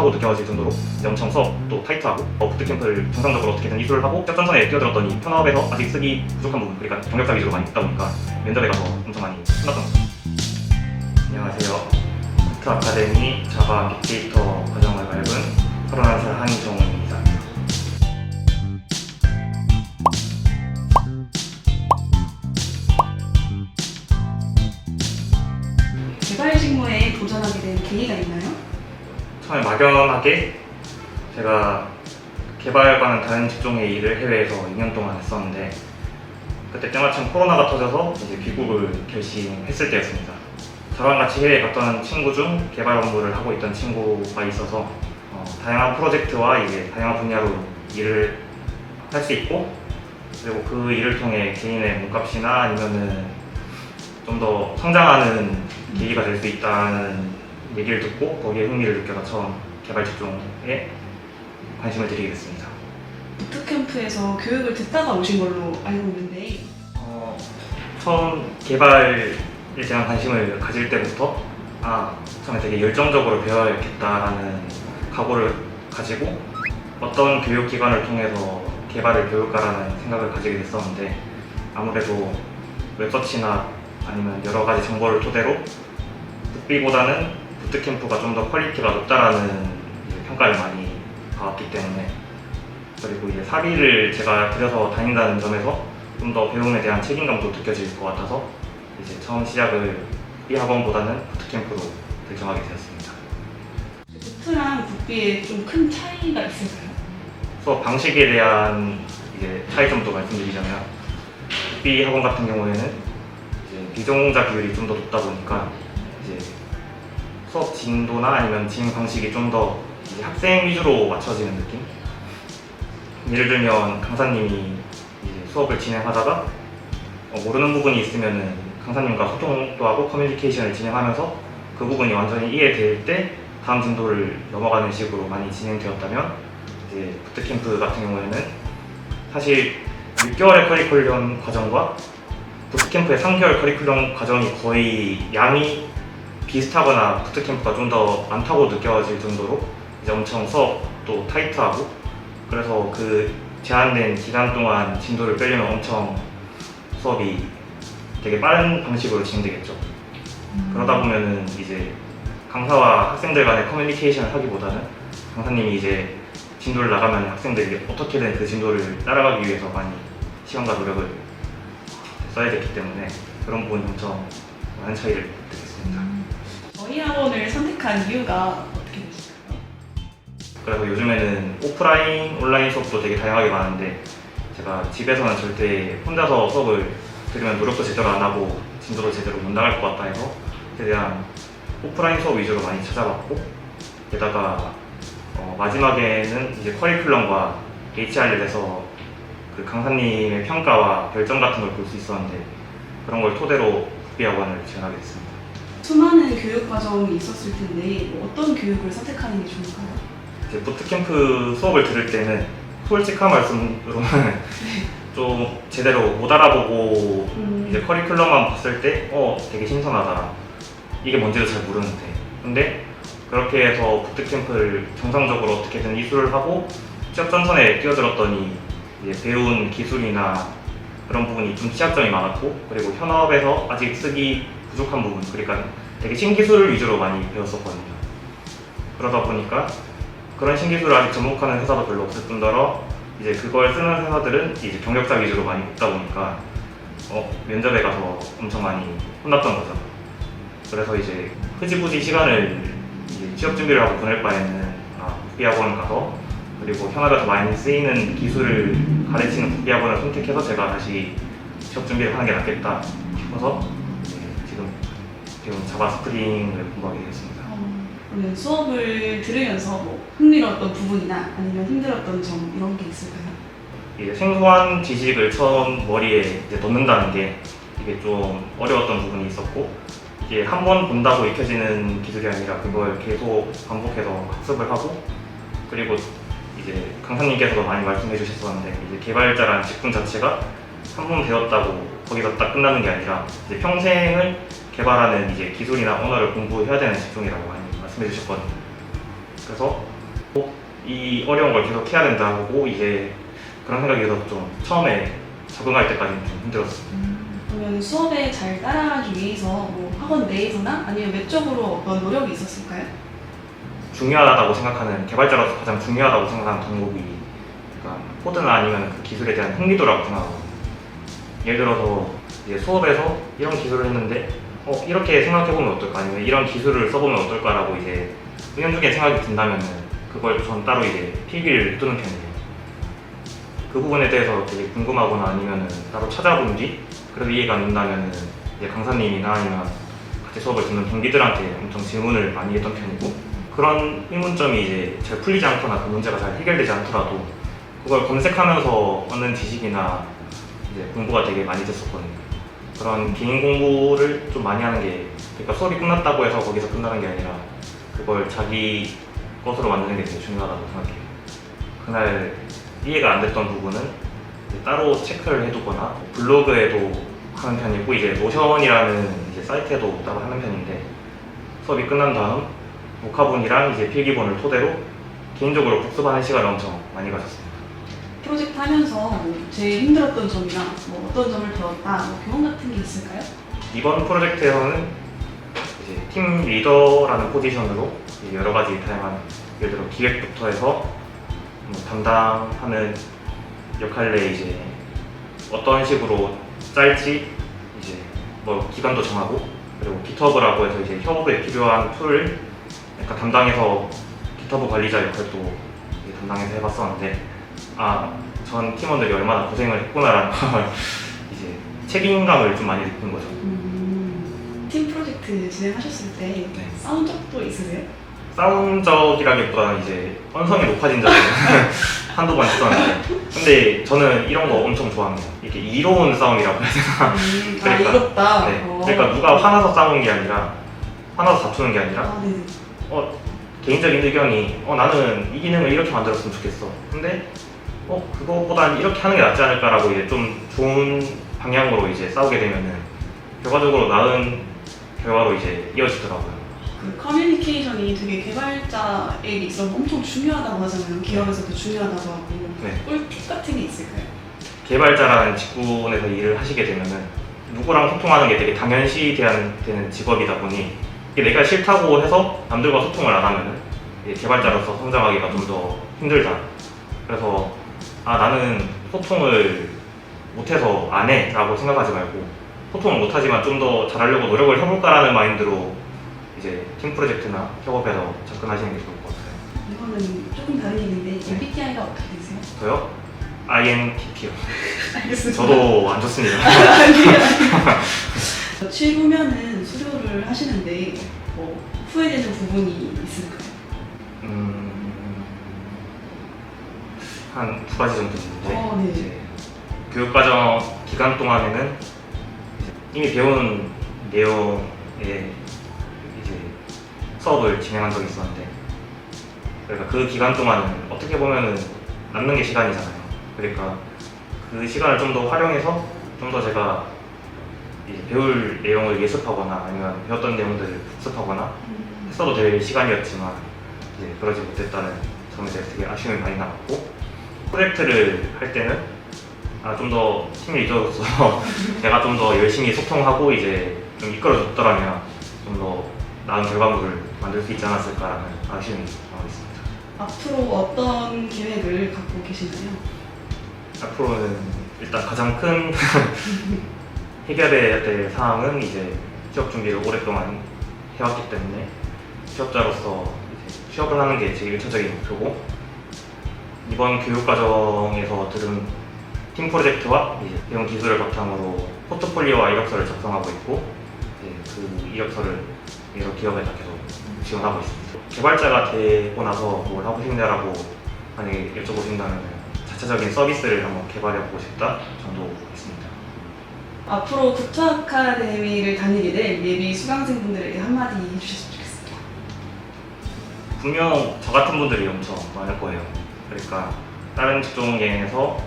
많다고 느껴질 정도로 엄청 수업도 타이트하고 어, 부트캠프를 정상적으로 어떻게든 이수를 하고 시작전선에 뛰어들었더니 현업에서 아직 쓰기 부족한 부분 그러니까 경력자 위주로 많이 있다 보니까 면접에 가서 엄청 많이 혼났던 거죠 안녕하세요. 부트 아카데미 자바 빅데이터 과정을 밟은 31살 한정우입니다. 개발 직무에 도전하게 된 계기가 있나요? 처음에 막연하게 제가 개발과는 다른 직종의 일을 해외에서 2년 동안 했었는데 그때 때마침 코로나가 터져서 이제 귀국을 결심했을 때였습니다. 저랑 같이 해외에 갔던 친구 중 개발 업무를 하고 있던 친구가 있어서 어, 다양한 프로젝트와 이제 다양한 분야로 일을 할 수 있고 그리고 그 일을 통해 개인의 몸값이나 아니면은 좀 더 성장하는 계기가 될 수 있다는 얘기를 듣고 거기에 흥미를 느껴서 처음 개발 직종에 관심을 드리게 됐습니다. 부트캠프에서 교육을 듣다가 오신 걸로 알고 있는데 어, 처음 개발에 대한 관심을 가질 때부터 아 처음에 되게 열정적으로 배워야겠다라는 각오를 가지고 어떤 교육기관을 통해서 개발을 배울까라는 생각을 가지게 됐었는데 아무래도 웹서치나 아니면 여러 가지 정보를 토대로 북비보다는 부트캠프가 좀 더 퀄리티가 높다라는 평가를 많이 받았기 때문에 그리고 이제 사비를 제가 들여서 다닌다는 점에서 좀 더 배움에 대한 책임감도 느껴질 것 같아서 이제 처음 시작을 이 학원보다는 부트캠프로 결정하게 되었습니다. 부트랑 북비에 좀 큰 차이가 있을까요? 수업 방식에 대한 이제 차이점도 말씀드리자면 B 학원 같은 경우에는 이제 비전공자 비율이 좀 더 높다 보니까 이제 수업 진도나 아니면 진행 방식이 좀 더 학생 위주로 맞춰지는 느낌? 예를 들면 강사님이 수업을 진행하다가 어, 모르는 부분이 있으면은 강사님과 소통도 하고 커뮤니케이션을 진행하면서 그 부분이 완전히 이해될 때 다음 진도를 넘어가는 식으로 많이 진행되었다면 이제 부트캠프 같은 경우에는 사실 6개월의 커리큘럼 과정과 부트캠프의 3개월 커리큘럼 과정이 거의 양이 비슷하거나 부트캠프가 좀 더 많다고 느껴질 정도로 이제 엄청 수업도 타이트하고 그래서 그 제한된 기간 동안 진도를 빼려면 엄청 수업이 되게 빠른 방식으로 진행되겠죠. 그러다 보면은 이제 강사와 학생들 간의 커뮤니케이션을 하기보다는 강사님이 이제 진도를 나가면 학생들이 어떻게든 그 진도를 따라가기 위해서 많이 시간과 노력을 써야 됐기 때문에 그런 부분이 엄청 많은 차이를 느꼈습니다. 선택한 이유가 어떻게 되실까요? 그래서 요즘에는 오프라인, 온라인 수업도 되게 다양하게 많은데 제가 집에서는 절대 혼자서 수업을 들으면 노력도 제대로 안 하고 진도도 제대로 못 나갈 것 같다 해서 최대한 오프라인 수업 위주로 많이 찾아봤고 게다가 어, 마지막에는 이제 커리큘럼과 HR에서 그 강사님의 평가와 별점 같은 걸 볼 수 있었는데 그런 걸 토대로 국비학원을 지원하게 됐습니다. 수많은 교육 과정이 있었을 텐데 뭐 어떤 교육을 선택하는 게 좋을까요? 이제 부트캠프 수업을 들을 때는 솔직한 말씀으로는 좀 제대로 못 알아보고 음, 이제 커리큘럼만 봤을 때 어 되게 신선하다. 이게 뭔지도 잘 모르는데. 근데 그렇게 해서 부트캠프를 정상적으로 어떻게든 이수를 하고 취업 전선에 뛰어들었더니 이제 배운 기술이나 그런 부분이 좀 취약점이 많았고 그리고 현업에서 아직 쓰기 부족한 부분 그러니까 되게 신기술 위주로 많이 배웠었거든요 그러다 보니까 그런 신기술을 아직 접목하는 회사도 별로 없을 뿐더러 이제 그걸 쓰는 회사들은 이제 경력자 위주로 많이 뽑다 보니까 어, 면접에 가서 엄청 많이 혼났던 거죠. 그래서 이제 흐지부지 시간을 이제 취업 준비를 하고 보낼 바에는 아, 국비학원 가서 그리고 현업에서 많이 쓰이는 기술을 가르치는 국비학원을 선택해서 제가 다시 취업 준비를 하는 게 낫겠다 싶어서 지금 지금 자바 스프링을 공부하게 되었습니다. 어, 그러면 수업을 들으면서 뭐 흥미로웠던 부분이나 아니면 힘들었던 점 이런 게 있을까요? 이제 생소한 지식을 처음 머리에 이제 넣는다는 게 이게 좀 어려웠던 부분이 있었고 이게 한 번 본다고 익혀지는 기술이 아니라 그걸 계속 반복해서 학습을 하고 그리고 이제 강사님께서도 많이 말씀해 주셨었는데 이제 개발자라는 직군 자체가 배웠다고 거기서 딱 끝나는 게 아니라 이제 평생을 개발하는 이제 기술이나 언어를 공부해야 되는 직종이라고 많이 말씀해 주셨거든요. 그래서 꼭 이 어려운 걸 계속 해야 된다고 이제 그런 생각이 들어서 좀 처음에 적응할 때까지는 좀 힘들었어요. 그러면 수업에 잘 따라가기 위해서 뭐 학원 내에서나 아니면 외적으로 어떤 노력이 있었을까요? 중요하다고 생각하는 개발자로서 가장 중요하다고 생각하는 덕목이 그러니까 코드나 아니면 그 기술에 대한 흥미도라고 생각하거든요. 예를 들어서 이제 수업에서 이런 기술을 했는데 어, 이렇게 생각해보면 어떨까 아니면 이런 기술을 써보면 어떨까라고 이제 은연중에 생각이 든다면 그걸 전 따로 이제 필기를 뜨는 편이에요. 그 부분에 대해서 되게 궁금하거나 아니면 따로 찾아본 뒤 그래도 이해가 안 된다면 이제 강사님이나 아니면 같이 수업을 듣는 동기들한테 엄청 질문을 많이 했던 편이고 그런 의문점이 이제 잘 풀리지 않거나 그 문제가 잘 해결되지 않더라도 그걸 검색하면서 얻는 지식이나 이제 공부가 되게 많이 됐었거든요. 그런 개인 공부를 좀 많이 하는 게 그러니까 수업이 끝났다고 해서 거기서 끝나는 게 아니라 그걸 자기 것으로 만드는 게 되게 중요하다고 생각해요. 그날 이해가 안 됐던 부분은 따로 체크를 해두거나 블로그에도 하는 편이고 이제 노션이라는 이제 사이트에도 따로 하는 편인데 수업이 끝난 다음 녹화본이랑 이제 필기본을 토대로 개인적으로 복습하는 시간을 엄청 많이 가졌습니다. 프로젝트 하면서 뭐 제일 힘들었던 점이나 뭐 어떤 점을 배웠다, 뭐 교훈 같은 게 있을까요? 이번 프로젝트에서는 이제 팀 리더라는 포지션으로 여러 가지 다양한 예를 들어 기획부터 해서 뭐 담당하는 역할 내에 이제 어떤 식으로 짤지 이제 뭐 기간도 정하고 그리고 기터브라고 해서 이제 협업에 필요한 툴을 약간 담당해서 기터브 관리자 역할도 담당해서 해봤었는데 아 전 팀원들이 얼마나 고생을 했구나라는 걸 이제 책임감을 좀 많이 느낀 거죠. 음, 팀 프로젝트 진행하셨을 때 네. 싸운 적도 있으세요? 싸운 적이라기보다는 이제 언성이 높아진 적은 한두 번 있었는데 근데 저는 이런 거 엄청 좋아합니다 이렇게 이로운 싸움이라고 해야 되나 음, 아 그러니까, 이롭다. 네. 어. 그러니까 누가 화나서 싸우는 게 아니라 화나서 다투는 게 아니라 아, 네네. 어, 개인적인 의견이 어, 나는 이 기능을 이렇게 만들었으면 좋겠어 근데 어, 그거보단 이렇게 하는 게 낫지 않을까라고 이제 좀 좋은 방향으로 이제 싸우게 되면은 결과적으로 나은 결과로 이제 이어지더라고요 그 커뮤니케이션이 되게 개발자에게 있어서 엄청 중요하다고 하잖아요. 기업에서도 중요하다고 하고 네. 꿀팁 같은 게 있을까요? 개발자라는 직군에서 일을 하시게 되면은 누구랑 소통하는 게 되게 당연시 되는 직업이다 보니 이게 내가 싫다고 해서 남들과 소통을 안 하면은 개발자로서 성장하기가 좀 더 힘들다. 그래서 아 나는 소통을 못해서 안 해라고 생각하지 말고 소통을 못하지만 좀 더 잘하려고 노력을 해볼까라는 마인드로 이제 팀 프로젝트나 협업에서 접근하시는 게 좋을 것 같아요. 이거는 조금 다른 얘기인데 네. MBTI가 어떻게 되세요? 저요? INTP요. 알겠습니다. 저도 안 좋습니다. 취후면은 수료를 하시는데 뭐 후회되는 부분이 있을까요? 음, 한 두 가지 정도 있는데 어, 네. 이제 교육과정 기간 동안에는 이미 배운 내용에 이제 수업을 진행한 적이 있었는데 그러니까 그 기간 동안은 어떻게 보면은 남는 게 시간이잖아요. 그러니까 그 시간을 좀 더 활용해서 좀 더 제가 이제 배울 내용을 예습하거나 아니면 배웠던 내용들을 복습하거나 했어도 될 시간이었지만 이제 그러지 못했다는 점에 대해서 되게 아쉬움이 많이 남았고 프로젝트를 할 때는 아, 좀 더 팀 리더로서 내가 좀 더 열심히 소통하고 이제 좀 이끌어줬더라면 좀 더 나은 결과물을 만들 수 있지 않았을까라는 아쉬움이 남아 있습니다. 앞으로 어떤 계획을 갖고 계신가요? 앞으로는 일단 가장 큰 해결해야 될 사항은 이제 취업 준비를 오랫동안 해왔기 때문에 취업자로서 취업을 하는 게 제 1차적인 목표고 이번 교육 과정에서 들은 팀 프로젝트와 배운 기술을 바탕으로 포트폴리오와 이력서를 작성하고 있고 이제 그 이력서를 여러 기업에다 계속 지원하고 있습니다. 개발자가 되고 나서 뭘 하고 싶냐라고 만약에 여쭤보신다면 자체적인 서비스를 한번 개발해보고 싶다 정도 있습니다. 앞으로 국토 아카데미를 다니게 될 예비 수강생분들에게 한마디 해주셨으면 좋겠습니다. 분명 저 같은 분들이 엄청 많을 거예요. 그러니까 다른 직종에서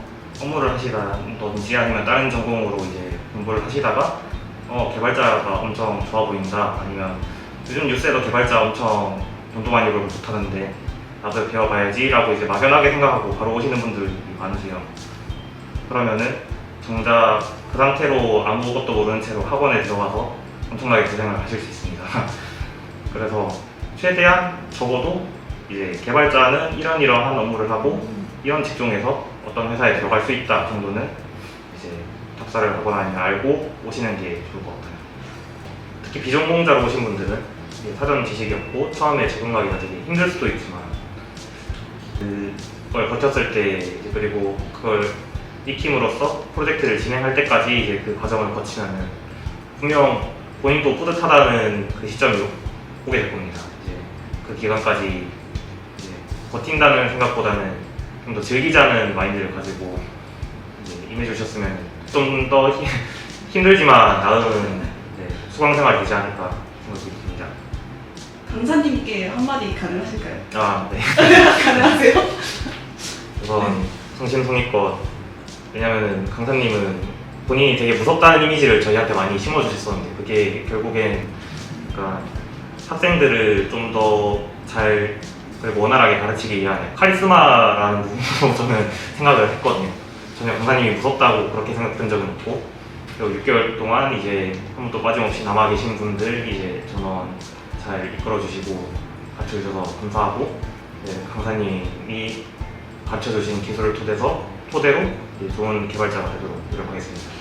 업무를 하시다든지 아니면 다른 전공으로 이제 공부를 하시다가 어 개발자가 엄청 좋아 보인다 아니면 요즘 뉴스에도 개발자 엄청 돈도 많이 벌고 좋다는데 나도 배워봐야지라고 이제 막연하게 생각하고 바로 오시는 분들이 많으세요. 그러면은 정작 그 상태로 아무것도 모르는 채로 학원에 들어가서 엄청나게 고생을 하실 수 있습니다. 그래서 최대한 적어도 이제 개발자는 이런 이러한 업무를 하고 이런 직종에서 어떤 회사에 들어갈 수 있다 정도는 이제 답사를 하거나 아니면 알고 오시는 게 좋을 것 같아요. 특히 비전공자로 오신 분들은 사전 지식이 없고 처음에 적응하기가 되게 힘들 수도 있지만 그걸 버텼을 때 이제 그리고 그걸 익힘으로써 프로젝트를 진행할 때까지 이제 그 과정을 거치면은 분명 본인도 뿌듯하다는 그 시점이 오게 될 겁니다. 이제 그 기간까지 버틴다는 생각보다는 좀 더 즐기자는 마인드를 가지고 이제 임해주셨으면 좀 더 힘들지만 나은 네, 수강 생활이 되지 않을까 생각이 듭니다. 강사님께 한마디 가능하실까요? 아, 네. 가능하세요? 우선 성심성의껏 왜냐면은 강사님은 본인이 되게 무섭다는 이미지를 저희한테 많이 심어주셨었는데 그게 결국엔 그러니까 학생들을 좀 더 잘 그리고 원활하게 가르치기 위한 카리스마라는 부분으로 저는 생각을 했거든요. 전혀 강사님이 무섭다고 그렇게 생각된 적은 없고 그리고 6개월 동안 이제 한 번도 빠짐없이 남아 계신 분들 이제 전원 잘 이끌어 주시고 가르쳐 주셔서 감사하고 네, 강사님이 가르쳐 주신 기술을 토대서 토대로 좋은 개발자가 되도록 노력하겠습니다.